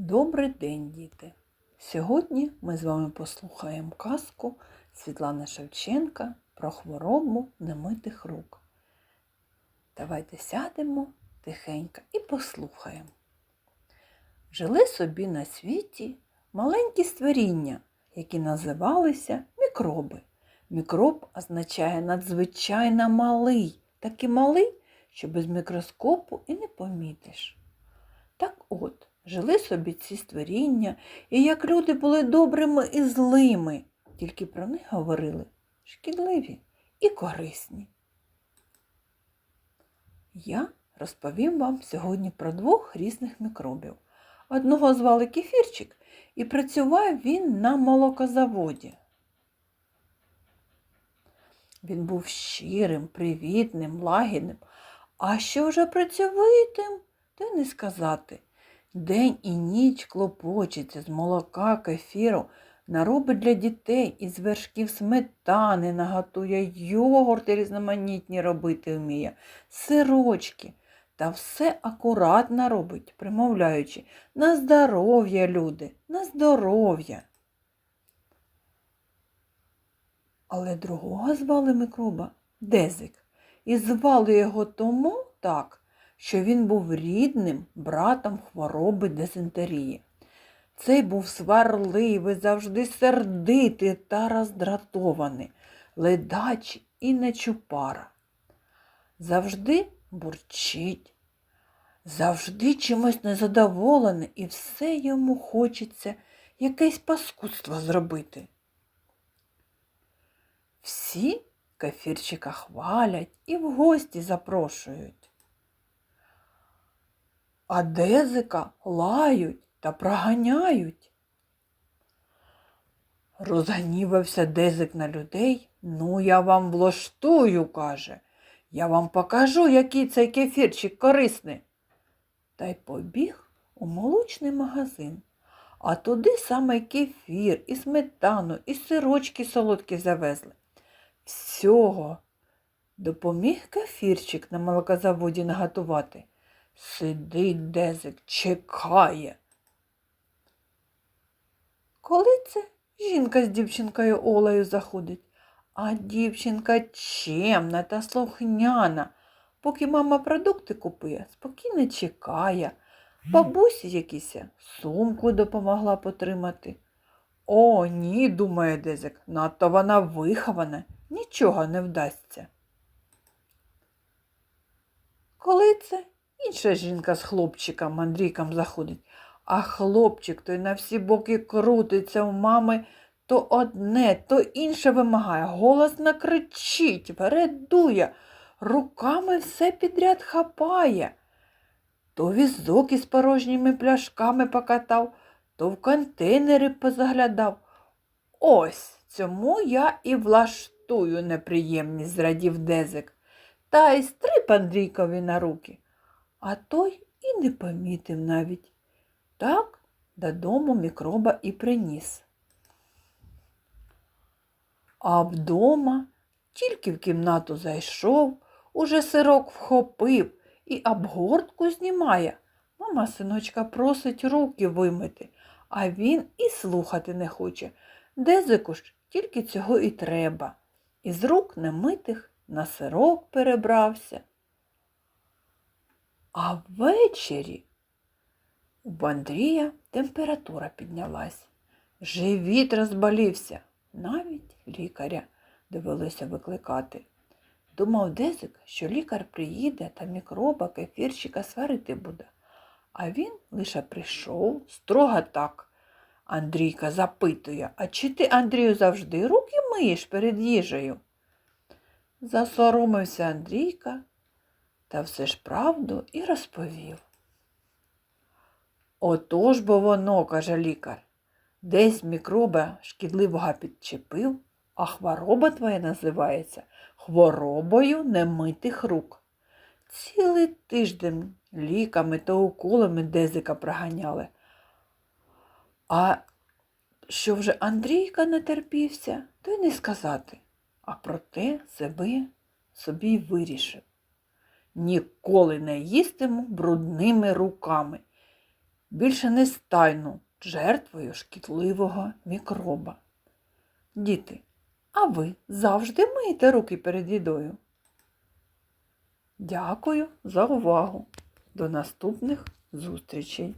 Добрий день, діти! Сьогодні ми з вами послухаємо казку Світлани Шевченка про хворобу немитих рук. Давайте сядемо тихенько і послухаємо. Жили собі на світі маленькі створіння, які називалися мікроби. Мікроб означає надзвичайно малий, такий малий, що без мікроскопу і не помітиш. Жили собі ці створіння, і як люди були добрими і злими, тільки про них говорили шкідливі і корисні. Я розповім вам сьогодні про двох різних мікробів. Одного звали Кефірчик, і працював він на молокозаводі. Він був щирим, привітним, лагідним, а що вже працьовитим, то й не сказати. День і ніч клопочеться з молока, кефіру, наробить для дітей із вершків сметани, наготує йогурти різноманітні робити вміє, сирочки. Та все акуратно робить, примовляючи на здоров'я, люди, на здоров'я. Але другого звали микроба Дезик, і звали його тому так, що він був рідним братом хвороби дизентерії. Цей був сварливий, завжди сердитий та роздратований, ледач і нечупара. Завжди бурчить, завжди чимось незадоволений, і все йому хочеться якесь паскудство зробити. Всі кефірчика хвалять і в гості запрошують. А дезика лають та проганяють. Розгнівався дезик на людей. Ну, я вам влаштую, каже. Я вам покажу, який цей кефірчик корисний. Та й побіг у молочний магазин. А туди саме кефір, і сметану, і сирочки солодкі завезли. Всього допоміг кефірчик на молокозаводі наготувати. Сидить дезик, чекає. Коли це жінка з дівчинкою Олею заходить, а дівчинка чемна та слухняна, поки мама продукти купує, спокійно чекає. Бабусі якісь сумку допомогла потримати. О, ні, думає Дезик, надто вона вихована, нічого не вдасться. Коли це інша жінка з хлопчиком Андрійком заходить, а хлопчик той на всі боки крутиться у мами то одне, то інше вимагає, голосно кричить, вередує, руками все підряд хапає. То візок із порожніми пляшками покатав, то в контейнери позаглядав. Ось цьому я і влаштую неприємність, зрадів Дезик. Та й стрип Андрійкові на руки. А той і не помітив навіть. Так додому мікроба і приніс. А вдома тільки в кімнату зайшов, уже сирок вхопив і обгортку знімає. Мама синочка просить руки вимити, а він і слухати не хоче. Дезику ж тільки цього і треба. Із рук немитих на сирок перебрався. А ввечері у Андрія температура піднялась. Живіт розболівся. Навіть лікаря довелося викликати. Думав Дезик, що лікар приїде та мікроба кефірчика сварити буде. А він лише прийшов строго так. Андрійка запитує, а чи ти, Андрію, завжди руки миєш перед їжею? Засоромився Андрійка та все ж правду і розповів. Отож бо воно, каже лікар, десь мікроба шкідливого підчепив, а хвороба твоя називається хворобою немитих рук. Цілий тиждень ліками та уколами дезика проганяли. А що вже Андрійка не терпівся, то й не сказати. А проте себе собі вирішив. Ніколи не їстиму брудними руками. більше не стайну жертвою шкідливого мікроба. Діти, а ви завжди миєте руки перед їдою? Дякую за увагу. До наступних зустрічей!